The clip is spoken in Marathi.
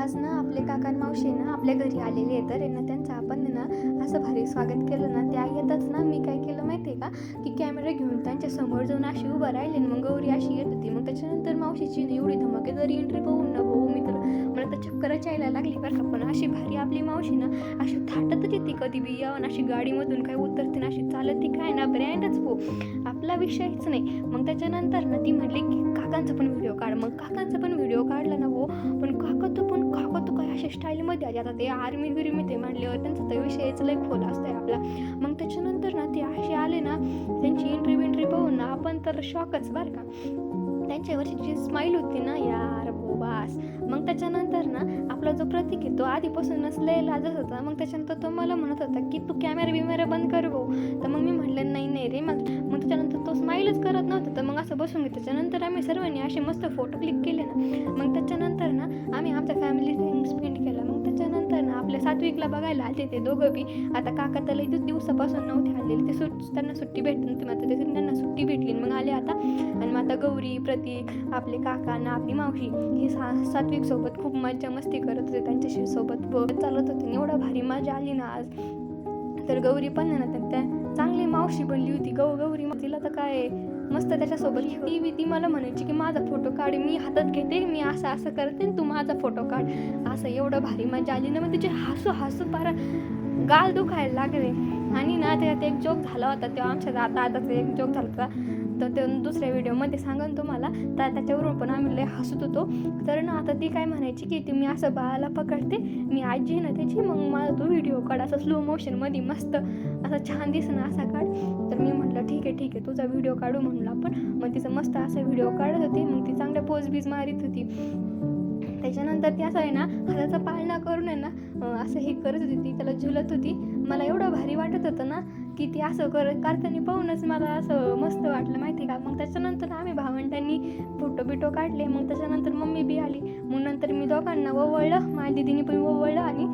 आज ना आपले काका मावशी ना आपल्या घरी आलेले आहे तर यांना त्यांचं आपण ना असं भारी स्वागत केलं ना. त्या येतच ना. मी काय केलं माहिती आहे का? की कॅमेरा घेऊन त्यांच्यासमोर जाऊन अशी उभं राहिले मग गौरी अशी येत होती. मग त्याच्यानंतर मावशीची एवढी धमाकेदारी एंट्री बघून ना भाऊ मी तर मला तर चक्करच यायला लागली बरं का. पण अशी भारी आपली मावशी ना अशी थाटतच येते कधी बी. यावं अशी गाडीमधून काय उतरते ना अशी चालत ती काय ना ब्रँडच पो आपला विषयच नाही. मग त्याच्यानंतर ना ती म्हटली की काकांचा पण व्हिडिओ काढ. मग काकांचा पण व्हिडिओ काढला ना हो पण तू तो काय अशा स्टाईलमध्ये आली? आता ते आर्मी गिरीमी ते म्हणल्यावर त्यांचा तर विषयच लय खोल असतंय आपला. मग त्याच्यानंतर ना ते असे आले ना त्यांची एंट्री बिंट्री पाहून ना आपण तर शॉकच बरं का. त्यांच्यावरची जी स्माईल होती ना यार बोबास. मग त्याच्यानंतर ना आपला जो प्रतीक आहे तो आधीपासूनच लय लाजत होता. मग त्याच्यानंतर तो मला म्हणत होता की तू कॅमेरा बिमेरा बंद कर भाऊ. तर मग मी म्हटलं नाही नाही रे मग मग त्याच्यानंतर तो स्माईलच करत नव्हता. तर मग असं बसून घेत त्याच्यानंतर आम्ही सर्वांनी असे मस्त फोटो क्लिक केले ना. मग त्याच्यानंतर ना आम्ही ना बघायला आले ते दोघं बी. आता काका तर लई दिवसापासून नव्हते आलेले. ते सुट त्यांना सुट्टी भेटली नव्हती आता त्यांना सुट्टी भेटली. मग आले आता. आणि मग आता गौरी प्रतीक आपले काका ना आपली मावशी हे सा सात्विक सोबत खूप मज्जा मस्ती करत होते. त्यांच्याशी सोबत चालत होते. एवढा भारी मजा आली ना आज. तर गौरी पण ना त्या त्या चांगली मावशी बनली होती. गौ गौरी मग तिला तर काय मस्त त्याच्यासोबत ती बी ती मला म्हणायची की माझा फोटो काढ मी हातात घेते मी असं असं करते तू माझा फोटो काढ. असं एवढं भारी मजा आली ना मग तिचे हसू हसू पारा गाल दुखायला लागले. आणि ना त्याच्यात एक जोक झाला होता तेव्हा आमच्या आता दादाचा एक जोक झाला होता. तर ते दुसऱ्या व्हिडिओमध्ये सांगन तुम्हाला. तर त्याच्यावरून पण आम्ही लय हसत होतो. तर ना आता ती काय म्हणायची की ती मी असं बाळाला पकडते मी आजी ना त्याची मग मला तो व्हिडिओ काढ असं स्लो मोशनमध्ये मस्त असं छान दिसणं असा काढ. ओके ठीक आहे तुझा व्हिडिओ काढू म्हणून आपण. मग तिचं मस्त असा व्हिडिओ काढत होती मग ती चांगल्या पोज बीज मारित होती. त्याच्यानंतर ती असं आहे ना हाताचा पाळणा करून आहे ना असं हे करत होती ती त्याला झुलत होती. मला एवढं भारी वाटत होतं ना की ती असं कर करताना पाहूनच मला असं मस्त वाटलं माहिती का? मग त्याच्यानंतर आम्ही भावंडांनी फोटो बिटो काढले मग त्याच्यानंतर मम्मी बी आली. मग नंतर मी दोघांना ओवळलं माझ्या दिदीने पण ओवळलं आणि